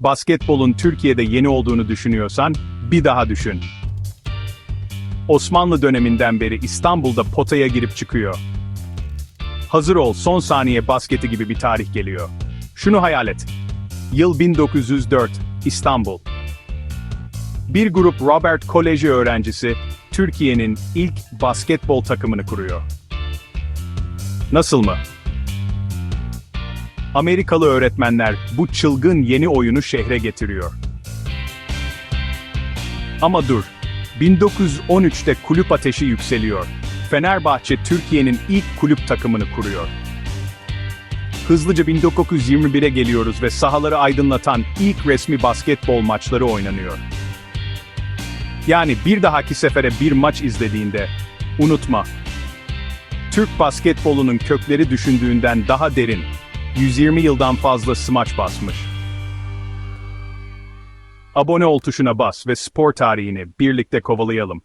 Basketbolun Türkiye'de yeni olduğunu düşünüyorsan, bir daha düşün. Osmanlı döneminden beri İstanbul'da potaya girip çıkıyor. Hazır ol, son saniye basketi gibi bir tarih geliyor. Şunu hayal et. Yıl 1904, İstanbul. Bir grup Robert Koleji öğrencisi, Türkiye'nin ilk basketbol takımını kuruyor. Nasıl mı? Amerikalı öğretmenler bu çılgın yeni oyunu şehre getiriyor. Ama dur, 1913'te kulüp ateşi yükseliyor. Fenerbahçe Türkiye'nin ilk kulüp takımını kuruyor. Hızlıca 1921'e geliyoruz ve sahaları aydınlatan ilk resmi basketbol maçları oynanıyor. Yani bir dahaki sefere bir maç izlediğinde, unutma. Türk basketbolunun kökleri düşündüğünden daha derin, 120 yıldan fazla smaç basmış. Abone ol tuşuna bas ve spor tarihini birlikte kovalayalım.